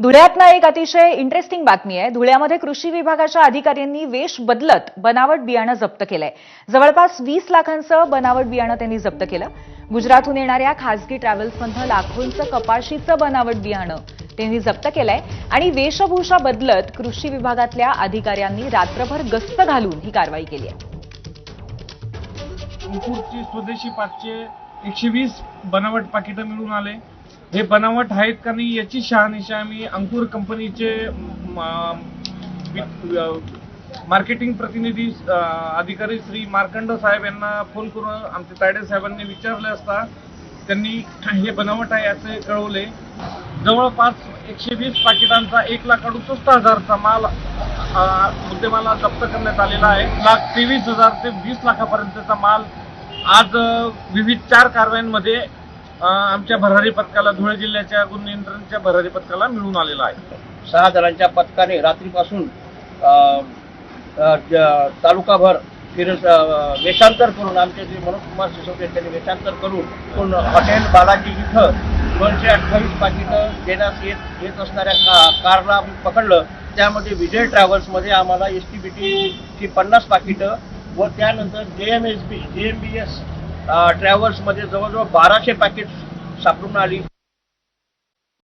धुळ्यातनं एक अतिशय इंटरेस्टिंग बातमी आहे. धुळ्यामध्ये कृषी विभागाच्या अधिकाऱ्यांनी वेश बदलत बनावट बियाणं जप्त केलंय. जवळपास वीस लाखांचं बनावट बियाणं त्यांनी जप्त केलं. गुजरातहून येणाऱ्या खासगी ट्रॅव्हल्समधनं लाखोंचं कपाशीचं बनावट बियाणं त्यांनी जप्त केलंय. आणि वेशभूषा बदलत कृषी विभागातल्या अधिकाऱ्यांनी रात्रभर गस्त घालून ही कारवाई केली आहे. स्वदेशी पाचशे एकशे वीस बनावट पाकिटं मिळून आले. हे बनावट आहेत का नाही याची शहानिशा आम्ही अंकुर कंपनीचे मार्केटिंग प्रतिनिधी अधिकारी श्री मार्कंड साहेब यांना फोन करून आमचे तायडे साहेबांनी विचारले असता त्यांनी हे बनावट आहे असे कळवले. जवळपास एकशे वीस पाकिटांचा एक लाख अडुसष्ट हजारचा माल मुद्देमाला जप्त करण्यात आलेला आहे. लाख तेवीस हजार ते वीस लाखापर्यंतचा माल आज विविध चार कारवायांमध्ये आमच्या भरारी पथकाला धुळे जिल्ह्याच्या गुन्हे नियंत्रणच्या भरारी पथकाला मिळून आलेला आहे. सहा जणांच्या पथकाने रात्रीपासून तालुकाभर फिर वेषांतर करून आमचे जे मनोजकुमार सिसोदे त्यांनी वेषांतर करून पण हॉटेल बालाजी इथं दोनशे अठ्ठावीस पाकिटं देण्यास येत येत असणाऱ्या का कारला आम्ही पकडलं. त्यामध्ये विजय ट्रॅव्हल्समध्ये आम्हाला एस टी बी टीची पन्नास पाकिटं व त्यानंतर जे M S B J M बी एस ट्रॅव्हल्समध्ये जवळजवळ बाराशे पॅकेट सापडून आली.